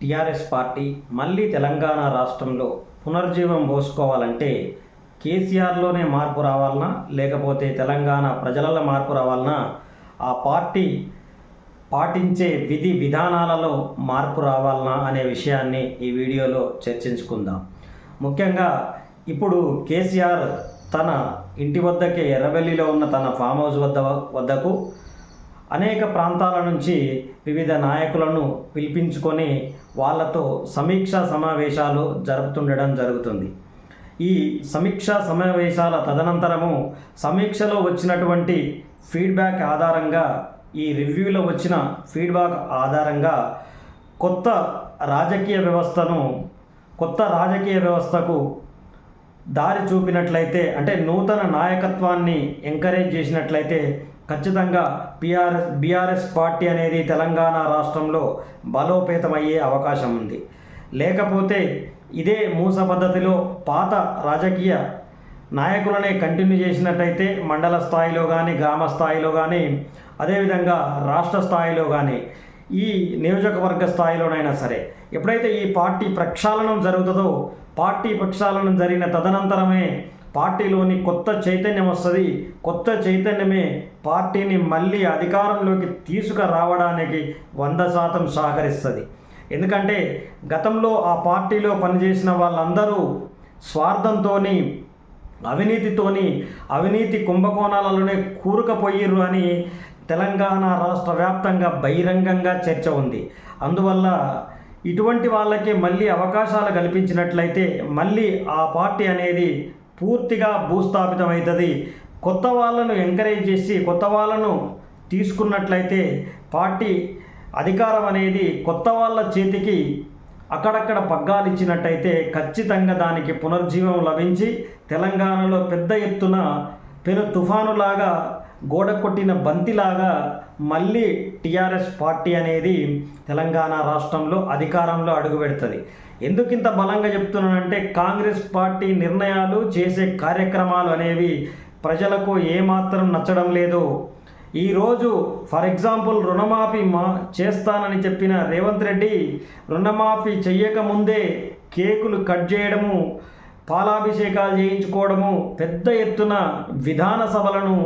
TRS party మళ్ళీ తెలంగాణ రాష్ట్రంలో పునర్జీవం పోసుకోవాలంటే కేసీఆర్లోనే మార్పు రావాలనా? లేకపోతే తెలంగాణ ప్రజలలో మార్పు రావాలనా? ఆ పార్టీ పాటించే విధి విధానాలలో మార్పు రావాలనా అనే విషయాన్ని ఈ వీడియోలో చర్చించుకుందాం. ముఖ్యంగా ఇప్పుడు కేసీఆర్ తన ఇంటి వద్దకే ఎర్రవెల్లిలో ఉన్న తన ఫామ్ హౌస్ వద్ద వద్దకు అనేక ప్రాంతాల నుంచి వివిధ నాయకులను పిలిపించుకొని వాళ్ళతో సమీక్షా సమావేశాలు జరుపుతుండడం జరుగుతుంది. ఈ సమీక్షా సమావేశాల తదనంతరము సమీక్షలో వచ్చినటువంటి ఫీడ్బ్యాక్ ఆధారంగా ఈ రివ్యూలో వచ్చిన ఫీడ్బ్యాక్ ఆధారంగా కొత్త రాజకీయ వ్యవస్థను కొత్త రాజకీయ వ్యవస్థకు దారి చూపినట్లయితే అంటే నూతన నాయకత్వాన్ని ఎంకరేజ్ చేసినట్లయితే ఖచ్చితంగా పిఆర్ఎస్ బీఆర్ఎస్ పార్టీ అనేది తెలంగాణ రాష్ట్రంలో బలోపేతమయ్యే అవకాశం ఉంది. లేకపోతే ఇదే మూస పద్ధతిలో పాత రాజకీయ నాయకులనే కంటిన్యూ చేసినట్టయితే మండల స్థాయిలో కానీ గ్రామ స్థాయిలో కానీ అదేవిధంగా రాష్ట్ర స్థాయిలో కానీ ఈ నియోజకవర్గ స్థాయిలోనైనా సరే ఎప్పుడైతే ఈ పార్టీ ప్రక్షాళనం జరుగుతుందో పార్టీ ప్రక్షాళనం జరిగిన తదనంతరమే పార్టీలోని కొత్త చైతన్యం వస్తుంది. కొత్త చైతన్యమే పార్టీని మళ్ళీ అధికారంలోకి తీసుకురావడానికి వంద శాతం సహకరిస్తుంది. ఎందుకంటే గతంలో ఆ పార్టీలో పనిచేసిన వాళ్ళందరూ స్వార్థంతోని అవినీతితోని అవినీతి కుంభకోణాలలోనే కూరుకుపోయిర్రు అని తెలంగాణ రాష్ట్ర వ్యాప్తంగా బహిరంగంగా చర్చ ఉంది. అందువల్ల ఇటువంటి వాళ్ళకి మళ్ళీ అవకాశాలు కల్పించినట్లయితే మళ్ళీ ఆ పార్టీ అనేది పూర్తిగా భూస్థాపితమవుతుంది. కొత్త వాళ్ళను ఎంకరేజ్ చేసి కొత్త వాళ్ళను తీసుకున్నట్లయితే పార్టీ అధికారం అనేది కొత్త వాళ్ళ చేతికి అక్కడక్కడ పగ్గాలు ఇచ్చినట్టయితే ఖచ్చితంగా దానికి పునర్జీవం లభించి తెలంగాణలో పెద్ద ఎత్తున పెను తుఫానులాగా గోడ కొట్టిన బంతిలాగా మళ్ళీ టీఆర్ఎస్ పార్టీ అనేది తెలంగాణ రాష్ట్రంలో అధికారంలో అడుగుపెడుతుంది ఎందుకు ఇంత బలంగా చెప్తున్నానంటే కాంగ్రెస్ పార్టీ నిర్ణయాలు చేసే కార్యక్రమాలు అనేవి ప్రజలకు ఏమాత్రం నచ్చడం లేదు. ఈరోజు ఫర్ ఎగ్జాంపుల్ రుణమాఫీ మా చేస్తానని చెప్పిన రేవంత్ రెడ్డి రుణమాఫీ చెయ్యకముందే కేకులు కట్ చేయడము పాలాభిషేకాలు చేయించుకోవడము పెద్ద ఎత్తున విధాన సభలను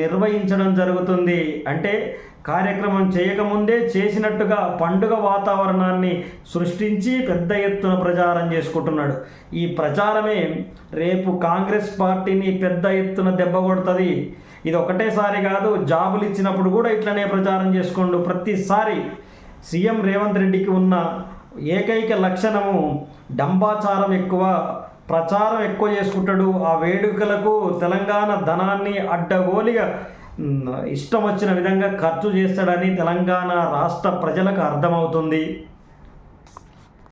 నిర్వహించడం జరుగుతుంది. అంటే కార్యక్రమం చేయకముందే చేసినట్టుగా పండుగ వాతావరణాన్ని సృష్టించి పెద్ద ఎత్తున ప్రచారం చేసుకుంటున్నాడు. ఈ ప్రచారమే రేపు కాంగ్రెస్ పార్టీని పెద్ద ఎత్తున దెబ్బ కొడుతుంది. ఇది ఒకటేసారి కాదు జాబులు ఇచ్చినప్పుడు కూడా ఇట్లనే ప్రచారం చేసుకోండు. ప్రతిసారి సీఎం రేవంత్ రెడ్డికి ఉన్న ఏకైక లక్షణము డంబాచారం ఎక్కువ ప్రచారం ఎక్కువ చేసుకుంటాడు. ఆ వేడుకలకు తెలంగాణ ధనాన్ని అడ్డగోలిగా ఇష్టం వచ్చిన విధంగా ఖర్చు చేస్తాడని తెలంగాణ రాష్ట్ర ప్రజలకు అర్థమవుతుంది.